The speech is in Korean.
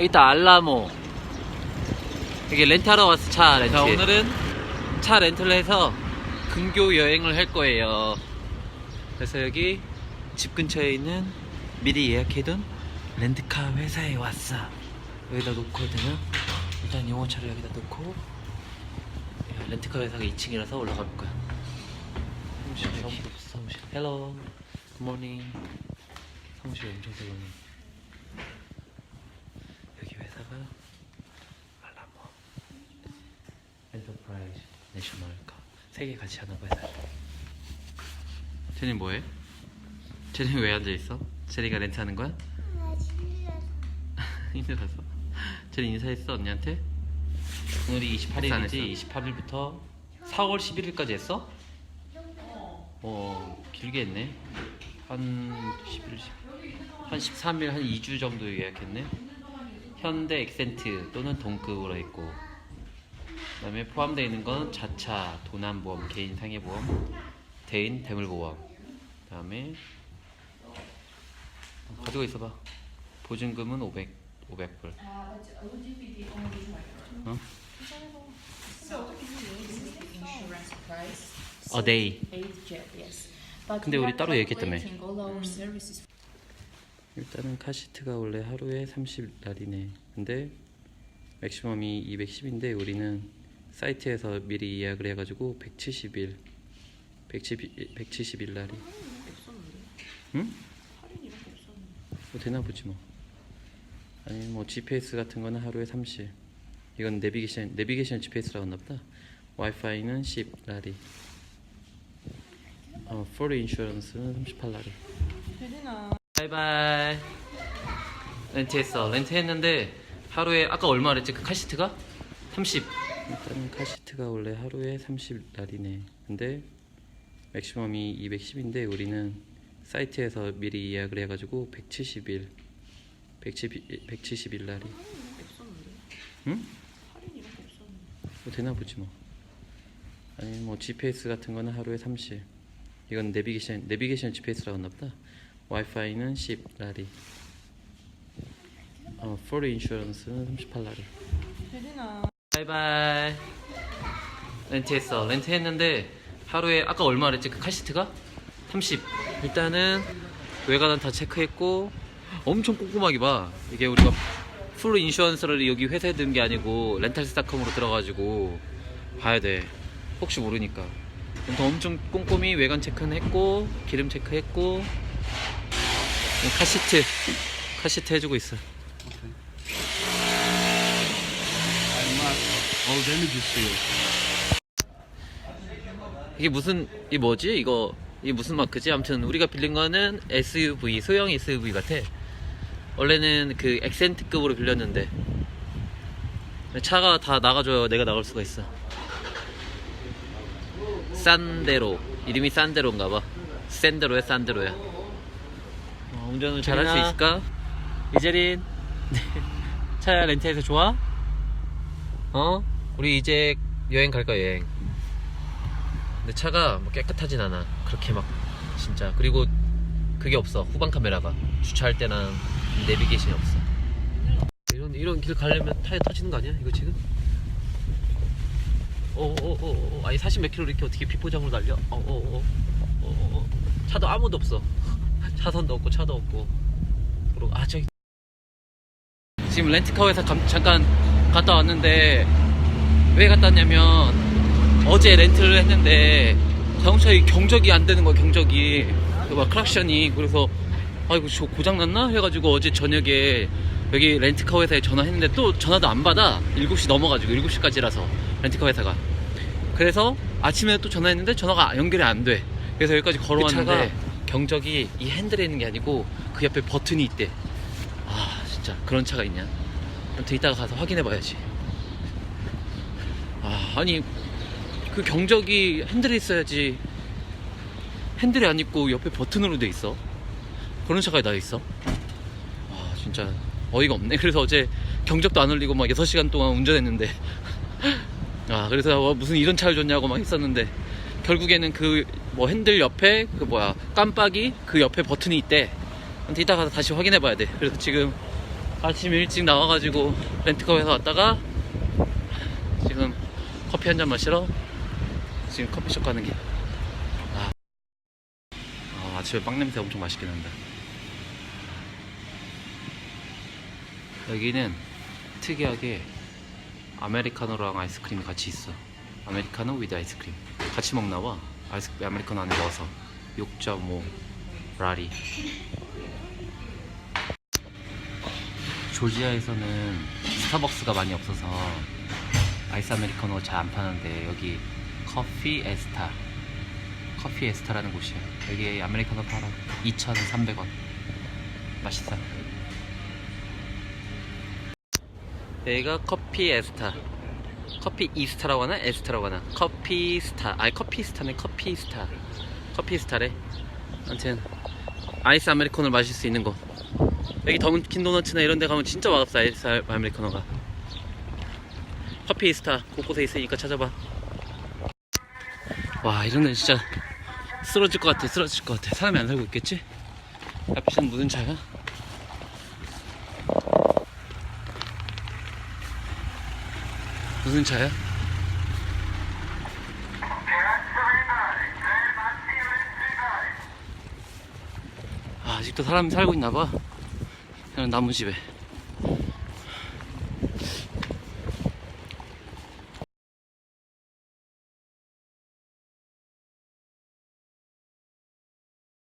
있다 알라모. 여기 렌트하러 왔어 차 렌트. 자 오늘은 차 렌트를 해서 근교 여행을 할 거예요. 그래서 여기 집 근처에 있는 미리 예약해둔 렌트카 회사에 왔어. 여기다 놓거든요. 일단 용어차를 여기다 놓고 야, 렌트카 회사가 2층이라서 올라가 볼 거야. 사무실. 사무실. 헬로 굿모닝 사무실 엄청 세거네 여기 회사가 알라모 엔터프라이즈 내셔널카 세개 같이 하나 돼 쟤는 뭐해? 쟤는 왜 앉아 있어? 쟤리가 렌트 하는 거야? 힘들어서 쟤는 인사했어 언니한테? 오늘이 28일이지 28일부터 4월 11일까지 했어? 어 길게 했네 한 11일 한 13일 한 2주 정도 예약했네 현대 엑센트 또는 동급으로 했고 그 다음에 포함되어 있는 건 자차, 도난보험, 개인 상해보험, 대인 대물보험 그 다음에 가지고 있어봐 보증금은 500 500불 어? insurance price. A day 근데 우리 따로 얘기했다며. 일단은 카시트가 원래 하루에 30날이네. 근데 맥시멈이 210인데 우리는 사이트에서 미리 예약을 해가지고 170일, 170, 170일 날이. 응? 뭐 되나 보지 뭐. 아니 뭐 GPS 같은 거는 하루에 30. 이건 내비게이션 내비게이션 GPS라고 했나 보다. 와이파이는 10 날이. 어, 풀 인슈런스는 38날이. 바이바이 렌트했어 렌트했는데 하루에 아까 얼마 그랬지 그 카시트가? 30 일단은 카시트가 원래 하루에 30날이네. 근데 맥시멈이 210인데 우리는 사이트에서 미리 예약을 해가지고 170일 170, 170일 날이. 응? 뭐 되나 보지 뭐. 아니 뭐 GPS 같은 거는 하루에 30 이건 내비게이션 내비게이션 GPS라고 했나 보다. 와이파이는 10 라리 어, 풀 인슈런스는 38 라리 바이바이. 렌트했어. 렌트했는데 하루에 아까 얼마 그랬지? 그 카시트가? 30 일단은 외관은 다 체크했고 엄청 꼼꼼하게 봐. 이게 우리가 풀 인슈런스를 여기 회사에 든 게 아니고 렌탈스닷컴으로 들어가지고 봐야 돼. 혹시 모르니까. 엄청 꼼꼼히 외관 체크는 했고 기름 체크했고 카시트 카시트 해주고 있어 all you. 이게 무슨 이 뭐지? 이거 이 무슨 마크지? 아무튼 우리가 빌린 거는 SUV 소형 SUV 같아. 원래는 그 엑센트급으로 빌렸는데. 차가 다 나가줘야 내가 나갈 수가 있어. 산데로. 이름이 산데로인가봐. 샌데로야 산데로야. 어, 운전을 잘할 수. 있을까? 이재린. 차 렌트해서 좋아? 어? 우리 이제 여행 갈 거야 여행. 근데 차가 뭐 깨끗하진 않아. 그렇게 막 진짜. 그리고 그게 없어 후방 카메라가. 주차할 때나 내비게이션이 없어. 이런 이런 길 가려면 타이어 터지는 거 아니야? 이거 지금? 어어어어 아니 40몇 킬로 이렇게 어떻게 비포장으로 달려? 어어어 어어어. 차도 아무도 없어. 차선도 없고 차도 없고. 도로 아 저기. 지금 렌트카 회사 감- 잠깐 갔다 왔는데 왜 갔다 왔냐면 어제 렌트를 했는데 자동차의 경적이 안 되는 거야 경적이. 그막 크락션이. 그래서 아이고 저 고장났나? 해가지고 어제 저녁에 여기 렌트카 회사에 전화했는데 또 전화도 안 받아. 7시 넘어가지고 7시까지라서 렌트카 회사가. 그래서 아침에 또 전화했는데 전화가 연결이 안 돼. 그래서 여기까지 걸어왔는데 경적이 이 핸들에 있는 게 아니고 그 옆에 버튼이 있대. 아 진짜 그런 차가 있냐? 아무튼 이따가 가서 확인해 봐야지 아 아니 그 경적이 핸들에 있어야지. 핸들이 안 있고 옆에 버튼으로 돼 있어. 그런 차가 다 있어? 아 진짜 어이가 없네. 그래서 어제 경적도 안 울리고 막 6시간 동안 운전했는데. 아 그래서 어, 무슨 이런 차를 줬냐고 막 했었는데. 결국에는 그 뭐 핸들 옆에 그 뭐야 깜빡이 그 옆에 버튼이 있대. 근데 이따 가서 다시 확인해 봐야 돼. 그래서 지금 아침 일찍 나와가지고 렌트카에서 왔다가 지금 커피 한 잔 마시러 지금 커피숍 가는 길. 아, 아 아침에 빵 냄새 엄청 맛있긴 한다. 여기는 특이하게 아메리카노랑 아이스크림이 같이 있어. 아메리카노 위드 아이스크림. 같이 먹나 봐. 아이스 아메리카노 안에 넣어서 6.5 라리. 조지아에서는 스타벅스가 많이 없어서 아이스 아메리카노 잘 안 파는데 여기 커피 에스타 커피 에스타라는 곳이야 여기 아메리카노 팔아. 2,300원. 맛있어. 여기가 커피 에스타. 커피 이스타라고 하나? 에스타라고 하나? 커피 스타. 아니 커피 스타네. 커피 스타. 커피 스타래. 아무튼 아이스 아메리카노를 마실 수 있는 곳. 여기 던킨 도너츠나 이런 데 가면 진짜 맛없어 아이스 아메리카노가 커피 스타 곳곳에 있으니까 찾아봐 와 이런 데 진짜 쓰러질 것 같아 쓰러질 것 같아 사람이 안 살고 있겠지? 앞에는 무슨 차야? 무슨 차야? 아, 아직도 사람이 살고 있나 봐. 그냥 나무집에.